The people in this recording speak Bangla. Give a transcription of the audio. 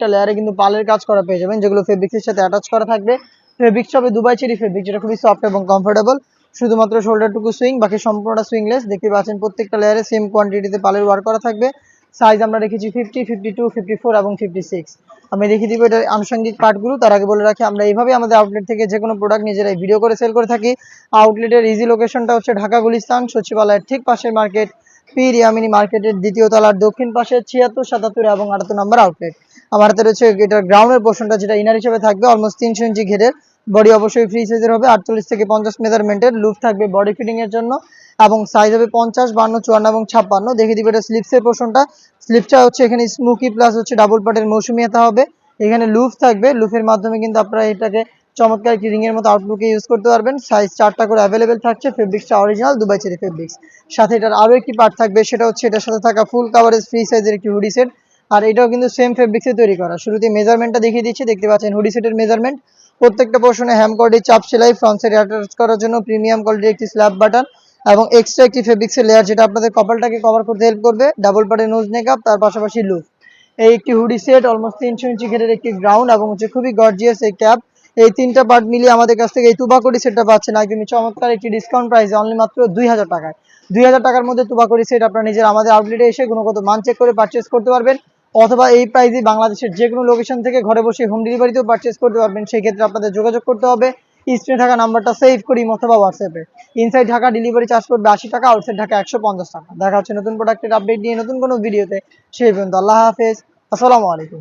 প্রত্যেকটা লেয়ারে কিন্তু পালের কাজ করা পেয়ে যাবেন, যেগুলো ফেব্রিক্সের সাথে অ্যাটাচ করা থাকবে। ফেব্রিক্স হবে দুবাই চেরি ফেব্রিক যেটা খুবই সফট এবং কমফোর্টেবল শুধুমাত্র শোল্ডারটুকু সুইং বাকি সম্পূর্ণটা সুইংলেস দেখতে পাচ্ছেন প্রত্যেকটা লেয়ারে সেম কোয়ান্টিটিতে পালের ওয়ার্ক করা থাকবে। সাইজ আমরা রেখেছি fifty fifty two fifty four এবং ফিফটি সিক্স আমি দেখিয়ে দিব এটার আনুষঙ্গিক পার্টগুলো তার আগে বলে রাখি, আমরা এইভাবে আমাদের আউটলেট থেকে যে কোনো প্রোডাক্ট নিজেরাই ভিডিও করে সেল করে থাকি। আউটলেটের ইজি লোকেশনটা হচ্ছে ঢাকা গুলিস্তান, সচিবালয়ের ঠিক পাশের মার্কেট পি রিয়ামিনি মার্কেটের দ্বিতীয় তলার দক্ষিণ পাশে ছিয়াত্তর, সাতাত্তর এবং আটাত্তর নম্বর আউটলেট আমার হাতে রয়েছে এটার গ্রাউন্ডের পোর্শনটা যেটা ইনার হিসেবে থাকবে অলমোস্ট তিনশো ইঞ্চি ঘেরের বডি অবশ্যই ফ্রি সাইজের হবে, আটচল্লিশ থেকে পঞ্চাশ মেজারমেন্টের লুপ থাকবে বডি ফিটিং এর জন্য। এবং সাইজ হবে পঞ্চাশ, বান্ন, চুয়ান্ন এবং ছাপ্পান্ন। দেখে দিবে এটা স্লিপসের পোর্শনটা স্লিপটা হচ্ছে এখানে স্মুকি প্লাস হচ্ছে ডাবল পাটের মৌসুমিয়াতে হবে। এখানে লুফ থাকবে। লুফের মাধ্যমে কিন্তু আপনারা এটাকে চমৎকার একটি রিং এর মতো আউটলুকে ইউজ করতে পারবেন। সাইজ চারটা করে অ্যাভেলেবেল থাকছে ফেব্রিক্সটা অরিজিনাল দুবাই চেরি ফেব্রিক্স সাথে এটার আরও একটি পার্ট থাকবে, সেটা হচ্ছে এটার সাথে থাকা ফুল কাভারেজ ফ্রি সাইজের একটি হুডি সেট আর এটাও কিন্তু সেম ফেব্রিক্সে তৈরি করা। শুরুতে মেজারমেন্টটা দেখিয়ে দিচ্ছি, দেখতে পাচ্ছেন হুডি সেটের মেজারমেন্ট প্রত্যেকটা পোর্শনে হ্যাম কর্ডি চাপ সেলাই ফ্রন্ট সাইড অ্যাটাচ করার জন্য প্রিমিয়াম কোয়ালিটির একটি স্ল্যাব বাটন এবং এক্সট্রা একটি ফেব্রিক্সের লেয়ার যেটা আপনাদের কপালটাকে কভার করতে হেল্প করবে। ডাবল পার্টের নোজ মেকআপ তার পাশাপাশি লুক এই একটি হুডি সেট অলমোস্ট তিনশো ইঞ্চি ঘেরের একটি গ্রাউন্ড এবং হচ্ছে খুবই গর্জিয়াস এই ক্যাপ এই তিনটা পার্ট মিলিয়ে আমাদের কাছ থেকে এই তুবাকুড়ি সেটটা পাচ্ছেন একদমই চমৎকার একটি ডিসকাউন্ট প্রাইস অনলি মাত্র দুই হাজার টাকায়। দুই হাজার টাকার মধ্যে তুবাকুড়ি সেট আপনার নিজের আমাদের আউটলেটে এসে গুণগত মান চেক করে পারচেস করতে পারবেন। অথবা এই প্রাইসে বাংলাদেশের যে কোনো লোকেশন থেকে ঘরে বসে হোম ডেলিভারিতেও পারচেস করতে পারবেন, সেই ক্ষেত্রে আপনাদের যোগাযোগ করতে হবে। স্ক্রিনে থাকা নাম্বারটা সেভ করি অথবা হোয়াটসঅ্যাপে ইনসাইড ঢাকা ডেলিভারি চার্জ করবে আশি টাকা আউটসাইড ঢাকা একশো পঞ্চাশ টাকা। দেখা হচ্ছে নতুন প্রোডাক্টের আপডেট নিয়ে নতুন কোনো ভিডিওতে সেই পর্যন্ত আল্লাহ হাফেজ। আসসালামু আলাইকুম।